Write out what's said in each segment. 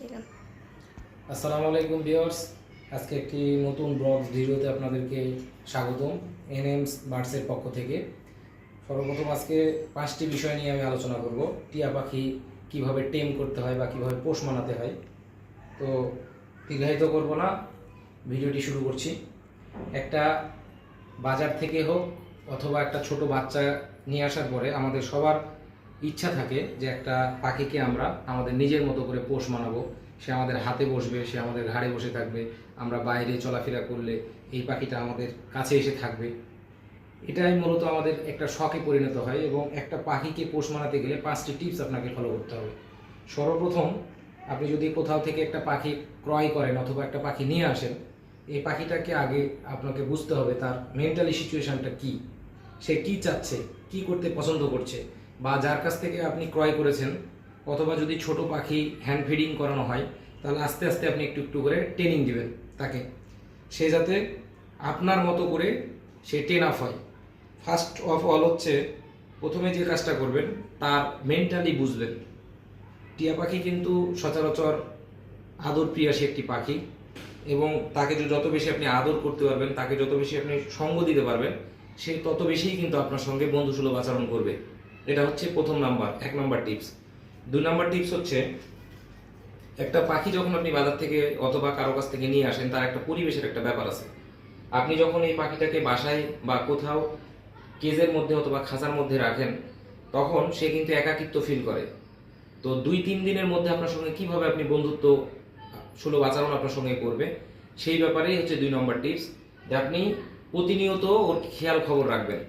আসসালামু আলাইকুম ভিউয়ার্স, আজকে একটি নতুন ব্লগ ভিডিওতে আপনাদেরকে স্বাগতম এনএমস বার্ডসের পক্ষ থেকে। সর্বপ্রথম আজকে পাঁচটি বিষয় নিয়ে আমি আলোচনা করব। টিয়া পাখি কীভাবে টেম করতে হয় বা কীভাবে পোষ মানাতে হয়। তো দীর্ঘায়িত করব না, ভিডিওটি শুরু করছি। একটা বাজার থেকে হোক অথবা একটা ছোট বাচ্চা নিয়ে আসার পরে আমাদের সবার ইচ্ছা থাকে যে একটা পাখিকে আমরা আমাদের নিজের মতো করে পোষ মানাবো। সে আমাদের হাতে বসবে, সে আমাদের ঘাড়ে বসে থাকবে। আমরা বাইরে চলাফেরা করলে এই পাখিটা আমাদের কাছে এসে থাকবে। এটাই মূলত আমাদের একটা শখে পরিণত হয় এবং একটা পাখিকে পোষ মানাতে গেলে পাঁচটি টিপস আপনাকে ফলো করতে হবে। সর্বপ্রথম, আপনি যদি কোথাও থেকে একটা পাখি ক্রয় করেন অথবা একটা পাখি নিয়ে আসেন, এই পাখিটাকে আগে আপনাকে বুঝতে হবে তার মেন্টালি সিচুয়েশনটা কি। সে কি চাচ্ছে, কি করতে পছন্দ করছে। বা যার কাছ থেকে আপনি ক্রয় করেছেন, অথবা যদি ছোট পাখি হ্যান্ড ফিডিং করানো হয়, তাহলে আস্তে আস্তে আপনি একটু একটু করে ট্রেনিং দিবেন তাকে। সে যাতে আপনার মতো করে সে টেন আপ হয়। ফার্স্ট অফ অল হচ্ছে, প্রথমে যে কাজটা করবেন, তার মেন্টালি বুঝবেন। টিয়া পাখি কিন্তু সচরাচর আদর প্রিয়াসী একটি পাখি, এবং তাকে যত বেশি আপনি আদর করতে পারবেন, তাকে যত বেশি আপনি সঙ্গ দিতে পারবেন, সে তত বেশিই কিন্তু আপনার সঙ্গে বন্ধুসুলভ আচরণ করবে। এটা হচ্ছে প্রথম নাম্বার, এক নাম্বার টিপস দুই নাম্বার টিপস হচ্ছে, একটা পাখি যখন আপনি বাজার থেকে অথবা কারও কাছ থেকে নিয়ে আসেন, তার একটা পরিবেশের একটা ব্যাপার আছে। আপনি যখন এই পাখিটাকে বাসায় বা কোথাও কেজের মধ্যে অথবা খাঁচার মধ্যে রাখেন, তখন সে কিন্তু একাকিত্ব ফিল করে। তো দুই তিন দিনের মধ্যে আপনার সঙ্গে কীভাবে আপনি বন্ধুত্ব, সুলভ আচরণ আপনার সঙ্গে করবে, সেই ব্যাপারেই হচ্ছে দুই নম্বর টিপস যে আপনি প্রতিনিয়ত ওর খেয়াল খবর রাখবেন।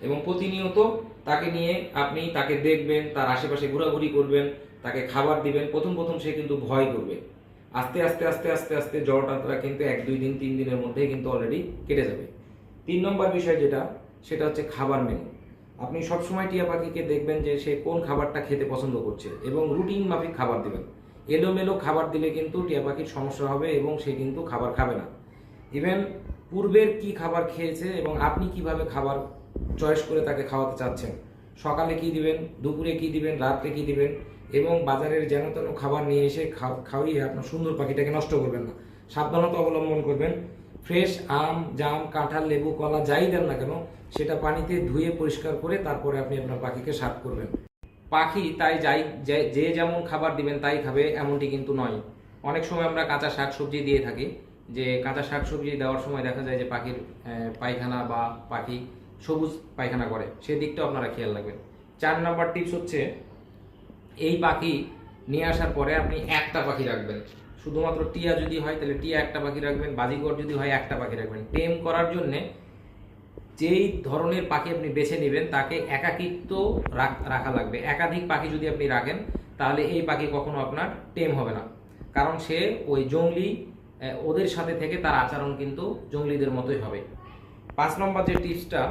এবং প্রতিনিয়ত তাকে নিয়ে আপনি তাকে দেখবেন, তার আশেপাশে ঘোরাঘুরি করবেন, তাকে খাবার দিবেন, প্রথম প্রথম সে কিন্তু ভয় করবে। আস্তে আস্তে আস্তে আস্তে আস্তে জ্বরটা কিন্তু এক, দুই দিন, তিন দিনের মধ্যেই কিন্তু অলরেডি কেটে যাবে। তিন নম্বর বিষয় যেটা, সেটা হচ্ছে খাবার মেনু আপনি সবসময় টিয়া পাখিকে দেখবেন যে সে কোন খাবারটা খেতে পছন্দ করছে এবং রুটিন মাফিক খাবার দিবেন। এলোমেলো খাবার দিলে কিন্তু টিয়া পাখির সমস্যা হবে এবং সে কিন্তু খাবার খাবে না। ইভেন পূর্বের কি খাবার খেয়েছে এবং আপনি কীভাবে খাবার চয়েস করে তাকে খাওয়াতে চাচ্ছেন। সকালে কি দিবেন, দুপুরে কি দিবেন, রাত্রে কি দিবেন এবং বাজারের যেন তেন খাবার নিয়ে এসে খাও- খাওয়িয়ে আপনার সুন্দর পাখিটাকে নষ্ট করবেন না। সাবধানতা অবলম্বন করবেন। ফ্রেশ আম, জাম, কাঁঠাল, লেবু, কলা যাই দেন না কেন, সেটা পানিতে ধুয়ে পরিষ্কার করে তারপরে আপনি আপনার পাখিকে সাফ করবেন। পাখি তাই যাই যে- যেমন খাবার দিবেন তাই খাবে, এমনটি কিন্তু নয়। অনেক সময় আমরা কাঁচা শাক সবজি দিয়ে থাকি, যে কাঁচা শাক সবজি দেওয়ার সময় দেখা যায় যে পাখির পায়খানা বা পাখি সবুজ পায়খানা করে সেদিকটাও আপনারা খেয়াল রাখবেন। চার নাম্বার টিপস হচ্ছে, এই পাখি নিয়ে আসার পরে আপনি একটা পাখি রাখবেন। শুধুমাত্র টিয়া যদি হয়, তাহলে টিয়া একটা পাখি রাখবেন বাজিগর যদি হয়, একটা পাখি রাখবেন। টেম করার জন্যে যেই ধরনের পাখি আপনি বেছে নেবেন, তাকে একাকিত্ব রাখা লাগবে। একাধিক পাখি যদি আপনি রাখেন, তাহলে এই পাখি কখনো আপনার টেম হবে না। কারণ সে ওই জঙ্গলি ওদের সাথে থেকে তার আচরণ কিন্তু জঙ্গলিদের মতোই হবে। পাঁচ নম্বর যে টিপসটা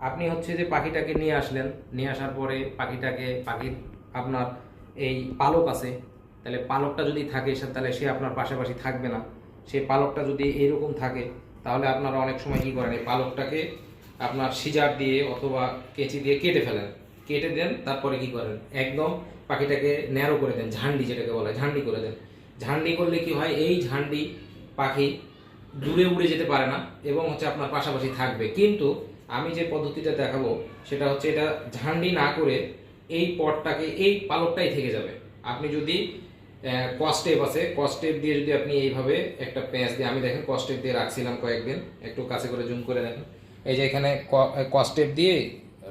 আপনি হচ্ছে যে পাখিটাকে নিয়ে আসলেন, নিয়ে আসার পরে পাখিটাকে, পাখির আপনার এই পালক আছে, তাহলে পালকটা যদি থাকে তাহলে সে আপনার পাশাপাশি থাকবে না। সেই পালকটা যদি এইরকম থাকে, তাহলে আপনারা অনেক সময় কী করেন, এই পালকটাকে আপনার সিজার দিয়ে অথবা কেঁচি দিয়ে কেটে ফেলেন। কেটে দেন, তারপরে কি করেন, একদম পাখিটাকে ন্যারো করে দেন, ঝান্ডি যেটাকে বলে, ঝান্ডি করে দেন। ঝান্ডি করলে কি হয়, এই ঝান্ডি পাখি দূরে উড়ে যেতে পারে না এবং হচ্ছে আপনার পাশাপাশি থাকবে। কিন্তু আমি যে পদ্ধতিটা দেখাবো, সেটা হচ্ছে এটা ঝান্ডি না করে এই পটটাকে, এই পালকটাই থেকে যাবে। আপনি যদি কস্টেপ আছে কস্টেপ দিয়ে যদি আপনি এইভাবে একটা পেঁয়াজ দিয়ে, আমি দেখেন কস্টেপ দিয়ে রাখছিলাম কয়েকদিন, একটু কাছে করে জুম করে দেখেন। এই যে এখানে কস্টেপ দিয়ে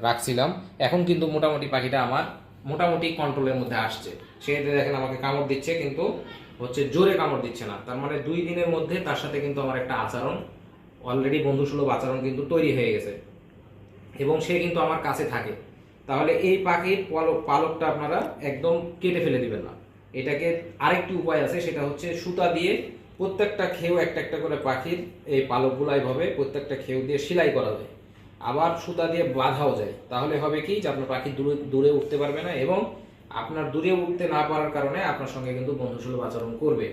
রাখছিলাম, এখন কিন্তু মোটামুটি পাখিটা আমার মোটামুটি কন্ট্রোলের মধ্যে আসছে। সেক্ষেত্রে দেখেন আমাকে কামড় দিচ্ছে, কিন্তু হচ্ছে জোরে কামড় দিচ্ছে না। তার মানে দুই দিনের মধ্যে তার সাথে কিন্তু আমার একটা আচরণ অলরেডি বন্ধুসুলভ আচরণ কিন্তু তৈরি হয়ে গেছে। এবং সে কিন্তু আমার কাছে থাকে। তাহলে এই পাখির পালক, পালকটা আপনারা একদম কেটে ফেলে দিবেন না। এটাকে আরেকটি উপায় আছে, সেটা হচ্ছে সুতা দিয়ে প্রত্যেকটা খেউ একটা একটা করে পাখির এই পালকগুলো এইভাবে প্রত্যেকটা খেউ দিয়ে সেলাই করা যায়। আবার সুতা দিয়ে বাঁধাও যায়। তাহলে হবে কি যে আপনার পাখি দূরে দূরে উঠতে পারবে না এবং আপনার দূরে উঠতে না পারার কারণে আপনার সঙ্গে কিন্তু বন্ধুসুলভ আচরণ করবে।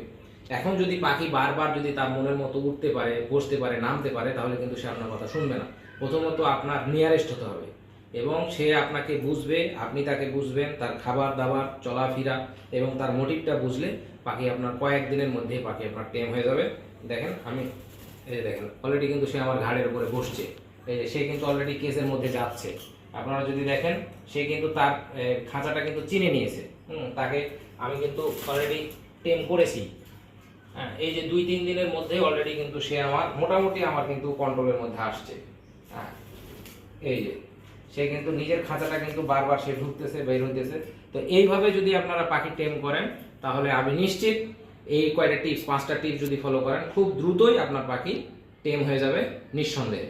এখন যদি পাখি বারবার যদি তার মনের মতো উঠতে পারে, বসতে পারে, নামতে পারে, তাহলে কিন্তু সে আপনার কথা শুনবে না। প্রথমত আপনার নিয়ারেস্ট হতে হবে এবং সে আপনাকে বুঝবে, আপনি তাকে বুঝবেন, তার খাবার দাবার চলাফেরা এবং তার মোটিভটা বুঝলে পাখি আপনার কয়েক দিনের মধ্যেই পাখি আপনার টেম হয়ে যাবে। দেখেন, আমি এই যে দেখেন অলরেডি কিন্তু সে আমার ঘাড়ের উপরে বসছে। এই যে সে কিন্তু অলরেডি কেসের মধ্যে যাচ্ছে। আপনারা যদি দেখেন, সে কিন্তু তার খাঁচাটা কিন্তু চিনে নিয়েছে। হুম, তাকে আমি কিন্তু অলরেডি টেম করেছি। হ্যাঁ এই যে দুই, তিন দিনের মধ্যে অলরেডি কিন্তু সে আমার, মোটামুটি আমার কিন্তু কন্ট্রোলের মধ্যে আসছে। হ্যাঁ এই যে, সে কিন্তু নিজের খাঁচাটা কিন্তু বারবার সে ঢুকতেছে, বের হইতেছে। তো এইভাবে যদি আপনারা পাখি টেম করেন, তাহলে আমি নিশ্চিত এই কয়টা টিপস পাঁচটা টিপস যদি ফলো করেন, খুব দ্রুতই আপনার পাখি টেম হয়ে যাবে, নিঃসন্দেহে।